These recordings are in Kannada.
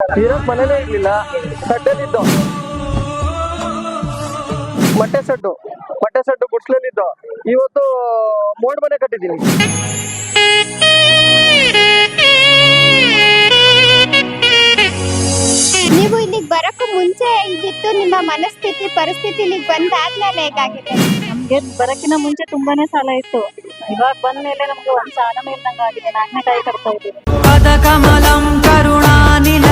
ಇರೋಕ್ ಮನೇಲೇ ಇರ್ಲಿಲ್ಲ. ಸಡ್ಡಲ್ಲಿದ್ದು ಮೊಟ್ಟೆ ಸಡ್ಡು ಮೊಟ್ಟೆ ಸಡ್ಡು ಗುಡ್ಸ್ಲಲ್ಲಿದ್ದು ಇವತ್ತು ಮೋಡ್ ಮನೆ ಕಟ್ಟಿದ್ದೀನಿ. ನೀವು ಇಲ್ಲಿಗೆ ಬರಕ್ಕೂ ಮುಂಚೆ ಇದ್ದಿತ್ತು ನಿಮ್ಮ ಮನಸ್ಥಿತಿ ಪರಿಸ್ಥಿತಿ ಇಲ್ಲಿಗೆ ಬಂದಾದ್ಮೇಲೆ ಹೇಗಾಗಿದೆ ನಮ್ಗೆ ಬರಕ್ಕಿನ ಮುಂಚೆ ತುಂಬಾನೇ ಸಾಲ ಇತ್ತು. ಇವಾಗ ಬಂದ ಮೇಲೆ ನಮ್ಗೆ ಒಂದ್ ಸಾಲ ಇಲ್ದಂಗ ಆಗಿದೆ ನಾಲ್ಕನೇ ಕಾಯಿ ಕಟ್ತಾ ಇದ್ದೀವಿ ಕರುಣಾನಿನ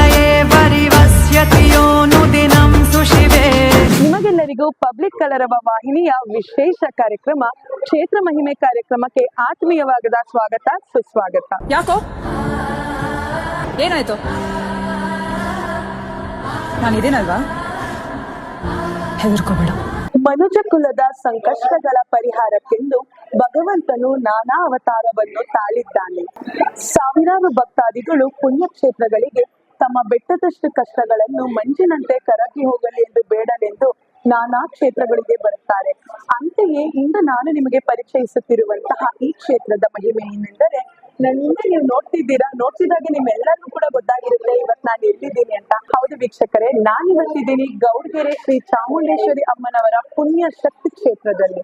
ನಿಮಗೆಲ್ಲರಿಗೂ ಪಬ್ಲಿಕ್ ಕಲರವ ವಾಹಿನಿಯ ವಿಶೇಷ ಕಾರ್ಯಕ್ರಮ ಕ್ಷೇತ್ರ ಮಹಿಮೆ ಕಾರ್ಯಕ್ರಮಕ್ಕೆ ಆತ್ಮೀಯವಾಗದ ಸ್ವಾಗತ ಸುಸ್ವಾಗತ. ಯಾಕೋ? ಏನಾಯ್ತು? ನಾನಿದೇನಲ್ವಾ? ಹೆದರ್ಕೋಬೇಡ. ಮನುಜ ಕುಲದ ಸಂಕಷ್ಟಗಳ ಪರಿಹಾರಕ್ಕೆಂದು ಭಗವಂತನು ನಾನಾ ಅವತಾರವನ್ನು ತಾಳಿದ್ದಾನೆ. ಸಾವಿರಾರು ಭಕ್ತಾದಿಗಳು ಪುಣ್ಯಕ್ಷೇತ್ರಗಳಿಗೆ ತಮ್ಮ ಬೆಟ್ಟದಷ್ಟು ಕಷ್ಟಗಳನ್ನು ಮಂಜಿನಂತೆ ಕರಗಿ ಹೋಗಲಿ ಎಂದು ಬೇಡಲೆಂದು ನಾನಾ ಕ್ಷೇತ್ರಗಳಿಗೆ ಬರುತ್ತಾರೆ. ಅಂತೆಯೇ ಇಂದು ನಾನು ನಿಮಗೆ ಪರಿಚಯಿಸುತ್ತಿರುವಂತಹ ಈ ಕ್ಷೇತ್ರದ ಮಹಿಮೆ ಏನೆಂದರೆ, ನನ್ನಿಂದ ನೀವು ನೋಡ್ತಿದ್ದೀರಾ? ನೋಡ್ತಿದ್ದಾಗ ನಿಮ್ಮೆಲ್ಲರಿಗೂ ಕೂಡ ಗೊತ್ತಾಗಿರುತ್ತೆ. ಇವತ್ತು ನಾನು ಎಲ್ಲಿದ್ದೀನಿ ಅಂತ. ಹೌದು ವೀಕ್ಷಕರೇ, ನಾನು ಇವತ್ತಿದ್ದೀನಿ ಗೌಡ್ಗೆರೆ ಶ್ರೀ ಚಾಮುಂಡೇಶ್ವರಿ ಅಮ್ಮನವರ ಪುಣ್ಯ ಶಕ್ತಿ ಕ್ಷೇತ್ರದಲ್ಲಿ.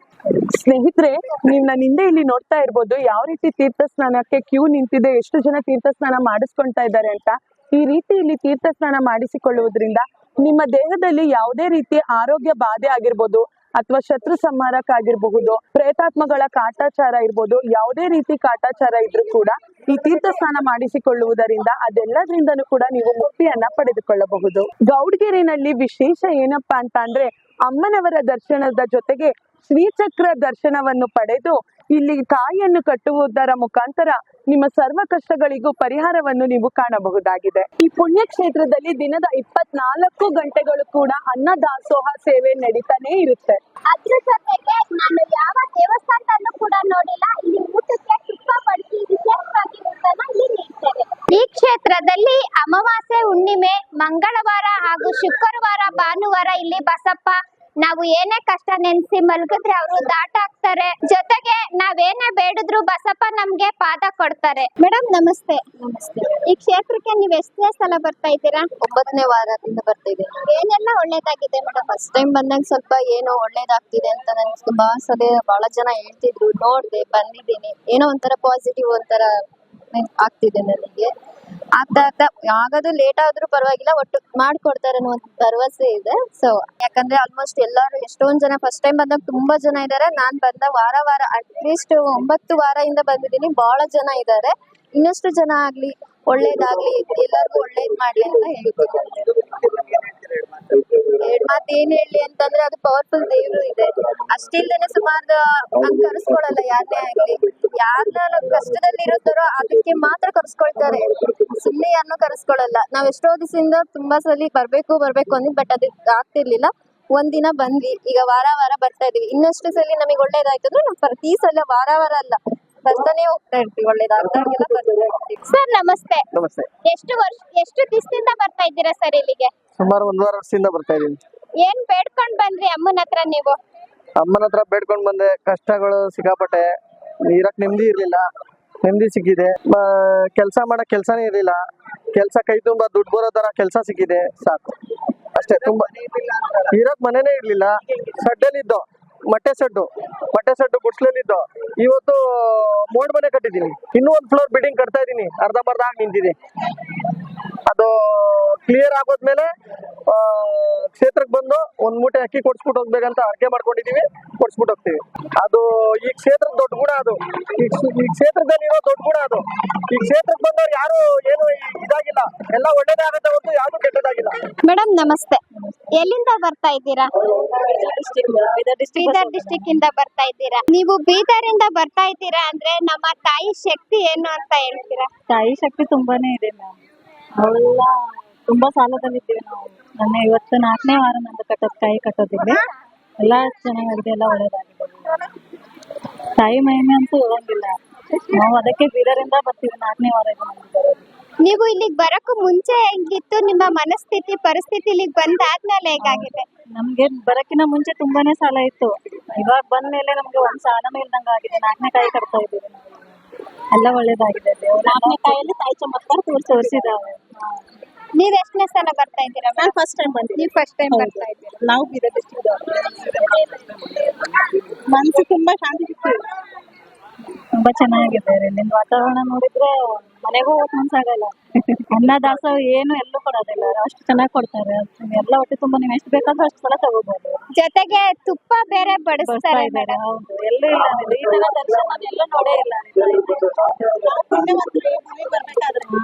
ಸ್ನೇಹಿತರೆ, ನೀವು ನನ್ನ ಹಿಂದೆ ಇಲ್ಲಿ ನೋಡ್ತಾ ಇರ್ಬೋದು, ಯಾವ ರೀತಿ ತೀರ್ಥ ಸ್ನಾನಕ್ಕೆ ಕ್ಯೂ ನಿಂತಿದೆ, ಎಷ್ಟು ಜನ ತೀರ್ಥ ಸ್ನಾನ ಮಾಡಿಸ್ಕೊಂತಾ ಇದ್ದಾರೆ ಅಂತ. ಈ ರೀತಿ ಇಲ್ಲಿ ತೀರ್ಥ ಸ್ನಾನ ಮಾಡಿಸಿಕೊಳ್ಳುವುದರಿಂದ ನಿಮ್ಮ ದೇಹದಲ್ಲಿ ಯಾವುದೇ ರೀತಿಯ ಆರೋಗ್ಯ ಬಾಧೆ ಆಗಿರ್ಬೋದು ಅಥವಾ ಶತ್ರು ಸಂಹಾರಕ್ಕಾಗಿರ್ಬಹುದು ಪ್ರೇತಾತ್ಮಗಳ ಕಾಟಾಚಾರ ಇರ್ಬೋದು, ಯಾವುದೇ ರೀತಿ ಕಾಟಾಚಾರ ಇದ್ರೂ ಕೂಡ ಈ ತೀರ್ಥ ಸ್ನಾನ ಮಾಡಿಸಿಕೊಳ್ಳುವುದರಿಂದ ಅದೆಲ್ಲದರಿಂದನೂ ಕೂಡ ನೀವು ಮುಕ್ತಿಯನ್ನ ಪಡೆದುಕೊಳ್ಳಬಹುದು. ಗೌಡ್ಗೆರೆನಲ್ಲಿ ವಿಶೇಷ ಏನಪ್ಪಾ ಅಂತ ಅಂದ್ರೆ ಅಮ್ಮನವರ ದರ್ಶನದ ಜೊತೆಗೆ ಶ್ರೀಚಕ್ರ ದರ್ಶನವನ್ನು ಪಡೆದು ಇಲ್ಲಿ ಕಾಯನ್ನು ಕಟ್ಟುವುದರ ಮುಖಾಂತರ ನಿಮ್ಮ ಸರ್ವ ಕಷ್ಟಗಳಿಗೂ ಪರಿಹಾರವನ್ನು ನೀವು ಕಾಣಬಹುದಾಗಿದೆ. ಈ ಪುಣ್ಯ ಕ್ಷೇತ್ರದಲ್ಲಿ ದಿನದ ಇಪ್ಪತ್ನಾಲ್ಕು ಗಂಟೆಗಳು ಕೂಡ ಅನ್ನ ದಾಸೋಹ ಸೇವೆ ನಡೀತಾನೆ ಇರುತ್ತೆ. ಅದ್ರ ಜೊತೆಗೆ ನಾನು ಯಾವ ದೇವಸ್ಥಾನದಲ್ಲೂ ಕೂಡ ನೋಡಿಲ್ಲ. ಇಲ್ಲಿ ಊಟಕ್ಕೆ ತುಪ್ಪ ವಿಶೇಷವಾಗಿ ಈ ಕ್ಷೇತ್ರದಲ್ಲಿ ಅಮಾವಾಸ್ಯೆ ಹುಣ್ಣಿಮೆ, ಮಂಗಳವಾರ ಹಾಗೂ ಶುಕ್ರವಾರ, ಭಾನುವಾರ ಇಲ್ಲಿ ಬಸಪ್ಪ ನಾವು ಏನೇ ಕಷ್ಟ ನೆನ್ಸಿ ಮಲ್ಗಿದ್ರೆ ಅವರು ದಾಟ ಹಾಕ್ತಾರೆ ಜೊತೆಗೆ ನಾವೇನೇ ಬೇಡಿದ್ರು ಬಸಪ್ಪ ನಮ್ಗೆ ಪಾದ ಕೊಡ್ತಾರೆ. ಮೇಡಮ್ ನಮಸ್ತೆ. ನಮಸ್ತೆ. ಈ ಕ್ಷೇತ್ರಕ್ಕೆ ನೀವು ಎಷ್ಟೇ ಸಲ ಬರ್ತಾ ಇದ್ದೀರಾ? ಒಂಬತ್ತನೇ ವಾರದಿಂದ ಬರ್ತಾ ಇದ್ದೀನಿ. ಏನೆಲ್ಲ ಒಳ್ಳೇದಾಗಿದೆ ಮೇಡಮ್? ಫಸ್ಟ್ ಟೈಮ್ ಬಂದಾಗ ಸ್ವಲ್ಪ ಏನೋ ಒಳ್ಳೇದಾಗ್ತಿದೆ ಅಂತ ನನ್ಗೆ ತುಂಬಾ ಸಲ ಬಹಳ ಜನ ಹೇಳ್ತಿದ್ರು. ನೋಡ್ದೆ ಬಂದಿದ್ದೀನಿ. ಏನೋ ಒಂಥರ ಪಾಸಿಟಿವ್ ಒಂಥರ ಆಗ್ತಿದೆ ನನಗೆ. ಆಗ್ತಾ ಆಗ್ತಾ ಆಗೋದು ಲೇಟ್ ಆದ್ರೂ ಪರವಾಗಿಲ್ಲ ಒಟ್ಟು ಮಾಡ್ಕೊಡ್ತಾರೆ ಅನ್ನೋ ಒಂದು ಭರವಸೆ ಇದೆ. ಸೊ ಯಾಕಂದ್ರೆ ಆಲ್ಮೋಸ್ಟ್ ಎಲ್ಲರೂ ಎಷ್ಟೊಂದ್ ಜನ ಫಸ್ಟ್ ಟೈಮ್ ಬಂದಾಗ ತುಂಬಾ ಜನ ಇದ್ದಾರೆ ನಾನ್ ಬಂದ ವಾರ ವಾರ ಅಟ್ಲೀಸ್ಟ್ ಒಂಬತ್ತು ವಾರದಿಂದ ಬಂದಿದ್ದೀನಿ. ಬಹಳ ಜನ ಇದ್ದಾರೆ ಇನ್ನಷ್ಟು ಜನ ಆಗ್ಲಿ ಒಳ್ಳೇದಾಗ್ಲಿ ಎಲ್ಲರಿಗೂ ಒಳ್ಳೇದ್ ಮಾಡ್ಲಿ ಅಂತ ಹೇಳ್ತೀನಿ ಎರಡ್ ಮಾತ್ ಏನ್ ಹೇಳಿ ಅಂತಂದ್ರೆ ಅದು ಪವರ್ಫುಲ್ ದೇವ್ರು ಇದೆ. ಅಷ್ಟಿಲ್ದೇನೆ ಸುಮಾರು ಕರ್ಸ್ಕೊಳಲ್ಲ ಯಾರನ್ನೇ ಆಗ್ಲಿ. ಯಾರನ್ನ ಕಷ್ಟದಲ್ಲಿ ಇರುತ್ತಾರೋ ಅದಕ್ಕೆ ಮಾತ್ರ ಕರ್ಸ್ಕೊಳ್ತಾರೆ. ಸುಮ್ಮನೆ ಯಾರನ್ನೂ ಕರ್ಸ್ಕೊಳಲ್ಲ. ನಾವ್ ಎಷ್ಟೋ ದಿವಸದಿಂದ ತುಂಬಾ ಸಲ ಬರ್ಬೇಕು ಬರ್ಬೇಕು ಅಂದ್ವಿ ಬಟ್ ಅದು ಆಗ್ತಿರ್ಲಿಲ್ಲ. ಒಂದಿನ ಬಂದ್ವಿ. ಈಗ ವಾರ ವಾರ ಬರ್ತಾ ಇದೀವಿ. ಇನ್ನಷ್ಟು ಸಲ ನಮಗೆ ಒಳ್ಳೇದಾಯ್ತು ಅಂದ್ರೆ ನಾವು ಪ್ರತಿ ಸಲ ವಾರ ವಾರ ಅಲ್ಲ. ಬರ್ತಾನೆ ಹೋಗ್ತಾ ಇರ್ತೀವಿ. ಬರ್ತಾ ಇರ್ತೀವಿ. ಸರ್ ನಮಸ್ತೆ. ನಮಸ್ತೆ. ಎಷ್ಟು ವರ್ಷ ಎಷ್ಟು ದಿವಸದಿಂದ ಬರ್ತಾ ಇದ್ದೀರಾ ಸರ್ ಇಲ್ಲಿಗೆ? ಸುಮಾರು ಒಂದೂವರೆ ವರ್ಷದಿಂದ ಬರ್ತಾ ಇದೀನಿ. ಏನ್ ಬೇಡ್ಕೊಂಡ್ ಬಂದ್ರಿ ಅಮ್ಮನ ಹತ್ರ ನೀವು? ಅಮ್ಮನ ಹತ್ರ ಬೇಡ್ಕೊಂಡ್ ಬಂದೆ. ಕಷ್ಟಗಳು ಸಿಕ್ಕಾಪಟ್ಟೆ. ಇರಕ್ ನೆಮ್ಮದಿ ಇರ್ಲಿಲ್ಲ. ನೆಮ್ಮದಿ ಸಿಕ್ಕಿದೆ. ಕೆಲಸ ಮಾಡಕ್ ಕೆಲ್ಸನೇ ಇರ್ಲಿಲ್ಲ. ಕೆಲ್ಸ ಕೈ ತುಂಬಾ ದುಡ್ಡು ಬರೋ ತರ ಕೆಲಸ ಸಿಕ್ಕಿದೆ. ಸಾಕು. ಅಷ್ಟೇ, ತುಂಬಾ. ಇರಕ್ ಮನೇನೇ ಇರ್ಲಿಲ್ಲ. ಸಡ್ಡಲ್ಲಿದ್ದು ಮಟ್ಟೆ ಸಡ್ಡು ಮಟ್ಟೆ ಸಡ್ಡು ಗುಡ್ಸ್ಲಲ್ಲಿದ್ದು ಇವತ್ತು ಮೋಡ್ ಮನೆ ಕಟ್ಟಿದೀನಿ ಇನ್ನೂ ಒಂದ್ ಫ್ಲೋರ್ ಬಿಲ್ಡಿಂಗ್ ಕಟ್ತಾ ಇದ್ದೀನಿ. ಅರ್ಧಂಬರ್ಧ ಆಗಿ ನಿಂತಿದೆ. ಅದು ಕ್ಲಿಯರ್ ಆಗೋದ್ಮೇಲೆ ಆ, ಕ್ಷೇತ್ರಕ್ಕೆ ಬಂದು ಒಂದ್ ಮೂಟೆ ಅಕ್ಕಿ ಕೊಡ್ಸ್ಬಿಟ್ಟು ಹೋಗ್ಬೇಕಂತ ಅರ್ಕೆ ಮಾಡ್ಕೊಂಡಿದೀವಿ ಕೊಡ್ಸ್ಬಿಟ್ಟು ಹೋಗ್ತೀವಿ. ಅದು ಈ ಕ್ಷೇತ್ರದ ದೊಡ್ಡ ಗುಣ ಅದು. ಈ ಕ್ಷ- ಈ ಕ್ಷೇತ್ರದಲ್ಲಿ ಇರೋ ದೊಡ್ಡ ಗುಣ ಅದು. ಈ ಕ್ಷೇತ್ರಕ್ಕೆ ಬಂದವ್ರು ಯಾರು ಏನು ಇದಾಗಿಲ್ಲ. ಎಲ್ಲ ಒಳ್ಳೇದೇ ಆಗುತ್ತೆ ಹೊರತು ಯಾವ್ದು ಕೆಟ್ಟದಾಗಿಲ್ಲ. ಮೇಡಮ್ ನಮಸ್ತೆ. ಎಲ್ಲಿಂದ ಬರ್ತಾ ಇದ್ದೀರಾ? ಬೀದರ್ ಡಿಸ್ಟಿಕ್ ಇಂದ ಬರ್ತಾ ಇದ್ದೀರಾ? ನೀವು ಬೀದರ್ ಇಂದ ಬರ್ತಾ ಇದ್ದೀರಾ ಅಂದ್ರೆ ನಮ್ಮ ತಾಯಿ ಶಕ್ತಿ ಏನು ಅಂತ ಹೇಳ್ತೀರಾ? ತಾಯಿ ಶಕ್ತಿ ತುಂಬಾನೇ ಇದೆ ಮ್ಯಾಮ್. ಅವೆಲ್ಲ ತುಂಬಾ ಸಾಲದಲ್ಲಿದ್ದೀವಿ ನಾವು. ನನ್ನ ಇವತ್ತು ನಾಲ್ಕನೇ ವಾರ ನಂದು ಕಟ್ಟೋದು ಕಾಯಿ ಕಟ್ಟೋದಿದೆ. ಎಲ್ಲ ಚೆನ್ನಾಗಿದೆ ಎಲ್ಲ ಒಳ್ಳೇದಾಗಿದೆ. ತಾಯಿ ಮಹಿಮೆ ಅಂತೂ ಹೇಳಂಗಿಲ್ಲ ನಾವು ಅದಕ್ಕೆ ಬೀದರಿಂದ ಬರ್ತೀವಿ ನಾಲ್ಕನೇ ವಾರ ಇದು ನಮ್ದು ಬರೋದು. ನೀವು ಇಲ್ಲಿಗೆ ಬರಕ್ಕೂ ಮುಂಚೆ ಹೆಂಗಿತ್ತು ನಿಮ್ಮ ಮನಸ್ಥಿತಿ ಪರಿಸ್ಥಿತಿ ಇಲ್ಲಿಗೆ ಬಂದಾದ್ಮೇಲೆ ಹೇಗಾಗಿದೆ? ನಮ್ಗೆ ಬರಕ್ಕಿನ ಮುಂಚೆ ತುಂಬಾನೇ ಸಾಲ ಇತ್ತು. ಇವಾಗ ಬಂದ್ಮೇಲೆ ನಮ್ಗೆ ಒಂದ್ ಸಾಲನೇ ಇಲ್ದಂಗ ಆಗಿದೆ. ನಾಲ್ಕನೇ ಕಾಯಿ ಕಟ್ತಾ ಇದ್ದೀವಿ ನಾವು. ಎಲ್ಲ ಒಳ್ಳೇದಾಗಿದೆ. ನಾಲ್ಕನೇ ಕಾಯಲ್ಲಿ ತಾಯಿ ಚಮತ್ಕಾರ ತೋರ್ಸಿ ತೋರಿಸಿದಾವೆ ನೀವ್ ಎಷ್ಟನೇ ಸಲ ಬರ್ತಾ ಇದ್ದೀರಾ ನಾನು ಫಸ್ಟ್ ಟೈಮ್ ಬಂದಿದ್ದೀನಿ. ನೀವು ಫಸ್ಟ್ ಟೈಮ್ ಬರ್ತಾ ಇದ್ದೀರಾ? ನಾವು ಬೀದರ್ ಡಿಸ್ಟ್ರಿಕ್ಟ್ ಮನಸ್ಸು ತುಂಬಾ ಶಾಂತಿ ಸಿಗ್ತದೆ ತುಂಬಾ ಚೆನ್ನಾಗಿದೆ ನಿಮ್ ವಾತಾವರಣ ನೋಡಿದ್ರೆ ಮನೆಗೂ ಹೋಗಕ್ ಮನ್ಸಾಗಲ್ಲ ಅನ್ನ ದಾಸೋಹ ಏನು ಎಲ್ಲೂ ಕೊಡೋದಿಲ್ಲ. ಅಷ್ಟು ಚೆನ್ನಾಗಿ ಕೊಡ್ತಾರೆ. ಎಲ್ಲ ಹೊಟ್ಟೆ ತುಂಬಾ ನೀವು ಎಷ್ಟು ಬೇಕಾದ್ರೂ ಅಷ್ಟು ಸಲ ತಗೋಬಹುದು ಜೊತೆಗೆ ತುಪ್ಪ ಬೇರೆ ಬಡಿಸ್ತಾರೆ ಮೇಡಮ್ ಹೌದು. ಎಲ್ಲೂ ಇಲ್ಲ. ಈ ತರ ದರ್ಶನ ಎಲ್ಲೂ ನೋಡೇ ಇಲ್ಲ